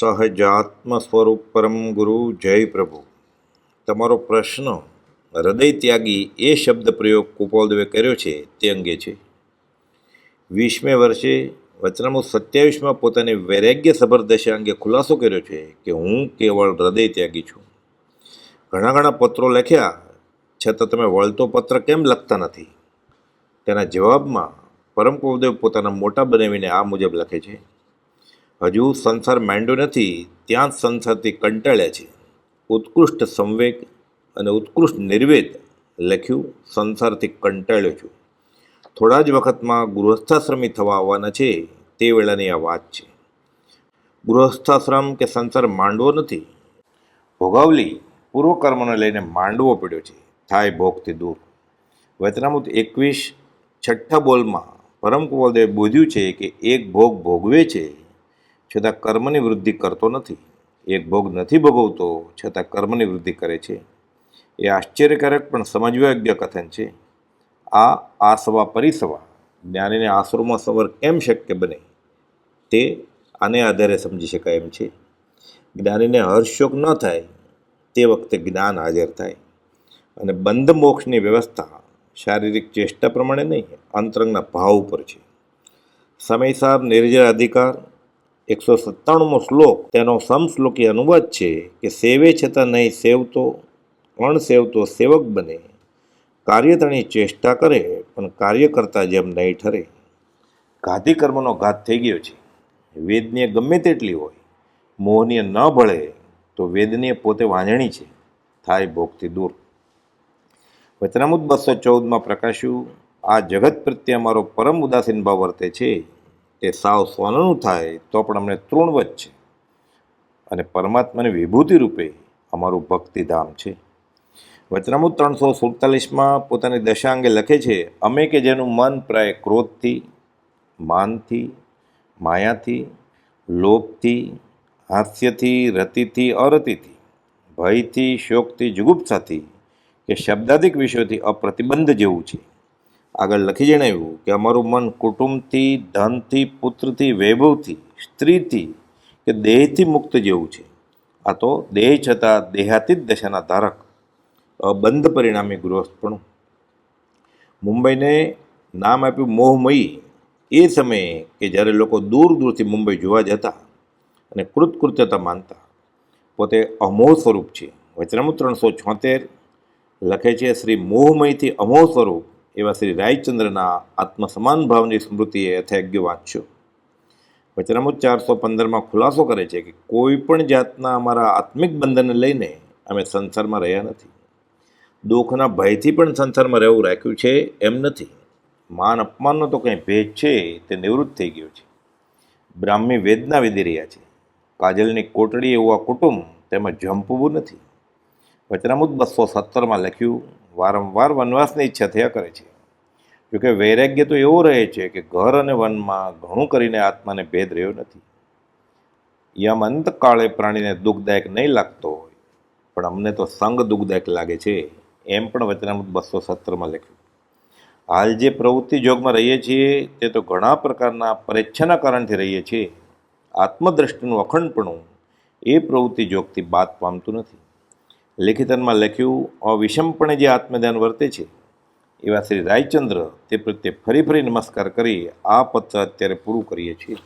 સહજાત્મ સ્વરૂપ પરમ ગુરુ જય પ્રભુ. તમારો પ્રશ્ન, હૃદય ત્યાગી એ શબ્દ પ્રયોગ કુપાલદેવે કર્યો છે તે અંગે છે. વીસમે વર્ષે વચનામુ સત્યાવીસમાં પોતાની વૈરાગ્ય સભર દશા અંગે ખુલાસો કર્યો છે કે હું કેવળ હૃદય ત્યાગી છું. ઘણા ઘણા પત્રો લખ્યા, છતાં તમે વળતો પત્ર કેમ લખતા નથી? તેના જવાબમાં પરમ કુલદેવ પોતાના મોટા બનાવીને આ મુજબ લખે છે. હજુ સંસાર માંડ્યો નથી, ત્યાં જ સંસારથી કંટાળ્યા છે. ઉત્કૃષ્ટ સંવેગ અને ઉત્કૃષ્ટ નિર્વેદ લખ્યું, સંસારથી કંટાળ્યો છું. થોડા જ વખતમાં ગૃહસ્થાશ્રમી થવા આવવાના છે, તે વેળાની આ વાત છે. ગૃહસ્થાશ્રમ કે સંસાર માંડવો નથી. ભોગાવલી પૂર્વકર્મને લઈને માંડવો પડ્યો છે, થાય ભોગથી દૂર. વચનામૃત એકવીસ છઠ્ઠા બોલમાં પરમ કુવલદેવે બોધ્યું છે કે એક ભોગ ભોગવે છે છતાં કર્મની વૃદ્ધિ કરતો નથી. એક ભોગ નથી ભોગવતો, છતાં કર્મની વૃદ્ધિ કરે છે. એ આશ્ચર્યકારક પણ સમજવા યોગ્ય કથન છે. આ આસવા પરિસવા, જ્ઞાનીને આસરોમાં સવર કેમ શક્ય બને? તે આને આધારે સમજી શકાય એમ છે. જ્ઞાનીને હર્ષોક ન થાય, તે વખતે જ્ઞાન હાજર થાય. અને બંધ મોક્ષની વ્યવસ્થા શારીરિક ચેષ્ટા પ્રમાણે નહીં, અંતરંગના ભાવ ઉપર છે. સમયસાર નિર્જર અધિકાર એકસો સત્તાણુંમો શ્લોક તેનો સમશ્લોકી અનુવાદ છે કે સેવે છતાં નહીં સેવતો, અણસેવતો સેવક બને. કાર્યતણી ચેષ્ટા કરે, પણ કાર્ય કરતા જેમ નહીં ઠરે. ઘાતી કર્મનો ઘાત થઈ ગયો છે. વેદનીય ગમે તેટલી હોય મોહનીય ન ભળે, તો વેદનીય પોતે વાંજણી છે. થાય ભોગથી દૂર. વચનામુદ બસો ચૌદમાં પ્રકાશ્યું, આ જગત પ્રત્યે અમારો પરમ ઉદાસીન ભાવ વર્તે છે. તે સાવ સોનાનું થાય તો પણ અમને તૃણવત છે. અને પરમાત્માની વિભૂતિ રૂપે અમારું ભક્તિધામ છે. વચનામુ ત્રણસો સુડતાલીસમાં પોતાની દશા અંગે લખે છે, અમે કે જેનું મન પ્રાય ક્રોધથી, માનથી, માયાથી, લોભથી, હાસ્યથી, રતિથી, અરતિથી, ભયથી, શોકથી, જુગુપ્સાથી, કે શબ્દાધિક વિષયોથી અપ્રતિબંધ જેવું છે. આગળ લખી જણાવ્યું કે અમારું મન કુટુંબથી, ધનથી, પુત્રથી, વૈભવથી, સ્ત્રીથી કે દેહથી મુક્ત જેવું છે. આ તો દેહ છતાં દેહાતીત દશાના ધારક, અબંધ પરિણામી ગૃહસ્થપણું મુંબઈને નામ આપ્યું મોહમયી. એ સમયે કે જ્યારે લોકો દૂર દૂરથી મુંબઈ જોવા જતા અને કૃતકૃત્યતા માનતા, પોતે અમોહ સ્વરૂપ છે. વચનામુ ત્રણસો છોતેર લખે છે, શ્રી મોહમયથી અમોહ સ્વરૂપ એવા શ્રી રાયચંદ્રના આત્મસમાન ભાવની સ્મૃતિએ યથાયોગ્ય વાંચ્યો. વચનામૃત ચારસો પંદરમાં ખુલાસો કરે છે કે કોઈ પણ જાતના અમારા આત્મિક બંધનને લઈને અમે સંસારમાં રહ્યા નથી. દુઃખના ભયથી પણ સંસારમાં રહેવું રાખ્યું છે એમ નથી. માન અપમાનનો તો કંઈ ભેદ છે તે નિવૃત્ત થઈ ગયો છે. બ્રાહ્મી વેદના વિધી રહ્યા છે. કાજલની કોટડી એવું આ કુટુંબ તેમાં જંપવું નથી. વચનામુદ બસો સત્તરમાં લખ્યું વારંવાર વનવાસની ઈચ્છા થયા કરે છે. જોકે વૈરાગ્ય તો એવું રહે છે કે ઘર અને વનમાં ઘણું કરીને આત્માને ભેદ રહ્યો નથી. યમ અંતકાળે પ્રાણીને દુઃખદાયક નહીં લાગતો હોય, પણ અમને તો સંગ દુઃખદાયક લાગે છે, એમ પણ વચનામૃત બસો સત્તરમાં લખ્યું. હાલ જે પ્રવૃત્તિ જોગમાં રહીએ છીએ, તે તો ઘણા પ્રકારના પરેચ્છના કારણથી રહીએ છીએ. આત્મદ્રષ્ટિનું અખંડપણું એ પ્રવૃત્તિ જોગથી બાદ પામતું નથી. લેખિતનમાં લખ્યું અવિષમપણે જે આત્મધ્યાન વર્તે છે. એવા શ્રી રાયચંદ્ર તે પ્રત્યે ફરી ફરી નમસ્કાર કરી આ પત્ર અત્યારે પૂરું કરીએ છીએ.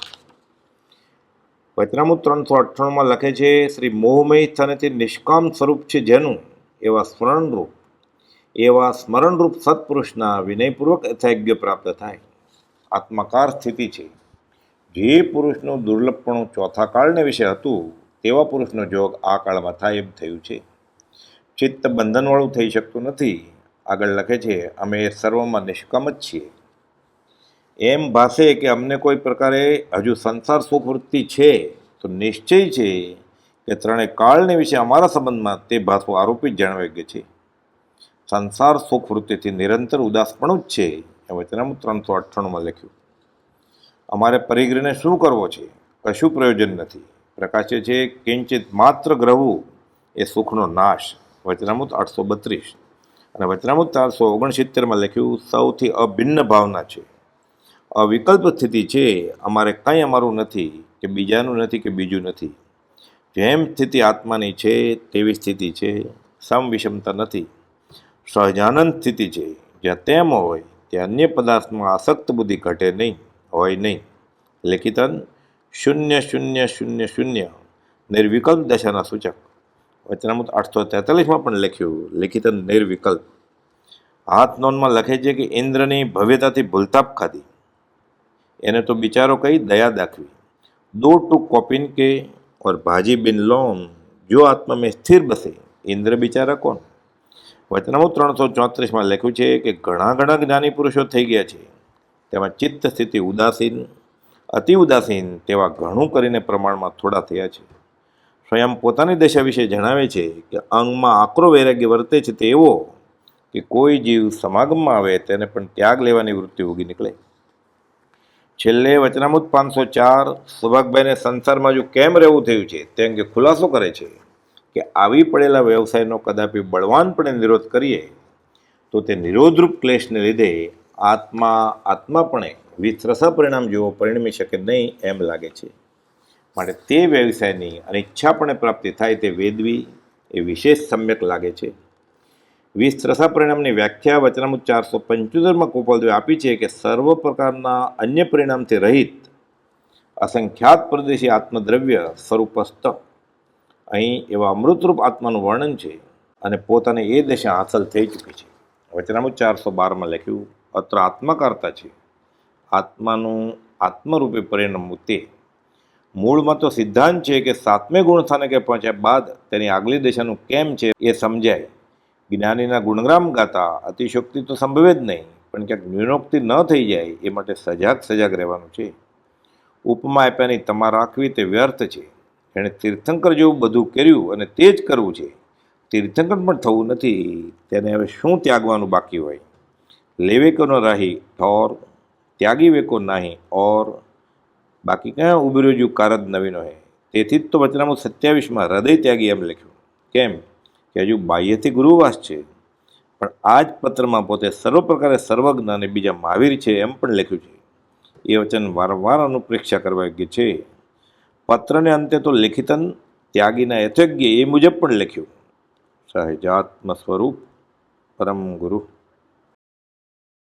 વચનામૃત ત્રણસો અઠ્ઠાણુંમાં લખે છે, શ્રી મોહમય સ્થાનેથી નિષ્કામ સ્વરૂપ છે જેનું એવા સ્મરણરૂપ એવા સ્મરણરૂપ સત્પુરુષના વિનયપૂર્વક યથાયજ્ઞ પ્રાપ્ત થાય. આત્માકાર સ્થિતિ છે. જે પુરુષનું દુર્લભપણું ચોથા કાળને વિશે હતું, તેવા પુરુષનો જોગ આ કાળમાં થાય એમ થયું છે. ચિત્ત બંધનવાળું થઈ શકતું નથી. આગળ લખે છે, અમે સર્વમાં નિષ્કામ જ છીએ. એમ ભાષે કે અમને કોઈ પ્રકારે હજુ સંસાર સુખવૃત્તિ છે, તો નિશ્ચય છે કે ત્રણેય કાળને વિશે અમારા સંબંધમાં તે ભાષો આરોપી જ જાણવા યોગ્ય છે. સંસાર સુખવૃત્તિથી નિરંતર ઉદાસપણું જ છે. એ વચનામું ત્રણસો અઠ્ઠાણુંમાં લખ્યું. અમારે પરિગ્રહને શું કરવો છે? કશું પ્રયોજન નથી. પ્રકાશે છે, કિંચિત માત્ર ગ્રહવું એ સુખનો નાશ. વચનામૃત આઠસો બત્રીસ. અને વચનામૃત ચારસો ઓગણસિત્તેરમાં લખ્યું, સૌથી અભિન્ન ભાવના છે. અવિકલ્પ સ્થિતિ છે, અમારે કંઈ અમારું નથી, કે બીજાનું નથી, કે બીજું નથી. જેમ સ્થિતિ આત્માની છે, તેવી સ્થિતિ છે. સમ વિષમતા નથી. સહજાનંદ સ્થિતિ છે. જ્યાં તેમ હોય, ત્યાં અન્ય પદાર્થમાં આસક્ત બુદ્ધિ ઘટે નહીં, હોય નહીં. લેખિતન શૂન્ય શૂન્ય શૂન્ય શૂન્ય. નિર્વિકલ્પ દશાના સૂચક. વચનામૃત આઠસો તેતાલીસમાં પણ લખ્યું, લિખિત નિર્વિકલ્પ. હાથ નોનમાં લખે છે કે, ઇન્દ્રની ભવ્યતાથી ભૂલતાપ ખાધી. એને તો બિચારો કઈ દયા દાખવી. દો ટુ કોપીન કે, ઓર ભાજી બિન લોન, જો આત્મા મેં સ્થિર બસે, ઇન્દ્ર બિચારા કોણ? વચનામૃત ત્રણસો ચોત્રીસમાં લખ્યું છે કે, ઘણા ઘણા જ્ઞાની પુરુષો થઈ ગયા છે. તેમાં ચિત્ત સ્થિતિ ઉદાસીન, અતિ ઉદાસીન, તેવા ઘણું કરીને પ્રમાણમાં થોડા થયા છે. સ્વયં પોતાની દશા વિશે જણાવે છે કે અંગમાં આકરો વૈરાગ્ય વર્તે છે તે એવો કે કોઈ જીવ સમાગમમાં આવે તેને પણ ત્યાગ લેવાની વૃત્તિ ઉગી નીકળે. છેલ્લે વચનામૃત પાંચસો ચાર, સુભાગભાઈને સંસારમાં જો કેમ રહેવું થયું છે તે અંગે ખુલાસો કરે છે કે આવી પડેલા વ્યવસાયનો કદાપી બળવાનપણે નિરોધ કરીએ, તો તે નિરોધરૂપ ક્લેશને લીધે આત્મા આત્માપણે વિસરસા પરિણામ જેવો પરિણમી શકે નહીં એમ લાગે છે. માટે તે વ્યવસાયની અનિચ્છાપણે પ્રાપ્તિ થાય તે વેદવી એ વિશેષ સમ્યક લાગે છે. વિસ્ત્રસા પરિણામની વ્યાખ્યા વચનામુ ચારસો પંચોતેરમાં ગોપાલદેવે આપી છે કે સર્વ પ્રકારના અન્ય પરિણામથી રહિત અસંખ્યાત પ્રદેશી આત્મદ્રવ્ય સ્વરૂપસ્થ. અહીં એવા અમૃતરૂપ આત્માનું વર્ણન છે અને પોતાને એ દિશા હાંસલ થઈ ચૂકી છે. વચનામુ ચારસો બારમાં લખ્યું, અત્ર આત્મકારતા છે. આત્માનું આત્મરૂપે પરિણમવું તે મૂળમાં તો સિદ્ધાંત છે કે સાતમે ગુણ સ્થાનકે પહોંચ્યા બાદ તેની આગલી દશાનું કેમ છે એ સમજાય. જ્ઞાનીના ગુણગ્રામ ગાતા અતિશોક્તિ તો સંભવે જ નહીં, પણ ક્યાંક ન્યૂનોક્તિ ન થઈ જાય એ માટે સજાગ સજાગ રહેવાનું છે. ઉપમા આપ્યાની તમા રાખવી તે વ્યર્થ છે. એણે તીર્થંકર જેવું બધું કર્યું અને તે જ કરવું છે. તીર્થંકર પણ થવું નથી, તેને હવે શું ત્યાગવાનું બાકી હોય? લેવેકોનો રાહી ઠોર, ત્યાગી વેકો નાહી ઓર બાકી ક્યાં ઊભી રહ્યું કારદ નવીનો હે. તેથી જ તો વચનામું સત્યાવીસમાં હૃદય ત્યાગી એમ લખ્યું. કેમ? કે હજુ બાહ્યથી ગુરુવાસ છે. પણ આ જ પત્રમાં પોતે સર્વ પ્રકારે સર્વજ્ઞ અને બીજા મહાવીર છે એમ પણ લખ્યું છે. એ વચન વારંવાર અનુપ્રેક્ષા કરવા યોગ્ય છે. પત્રને અંતે તો લેખિતન ત્યાગીના યથોગ્ય એ મુજબ પણ લખ્યું. સહજાત્મ સ્વરૂપ પરમ ગુરુ.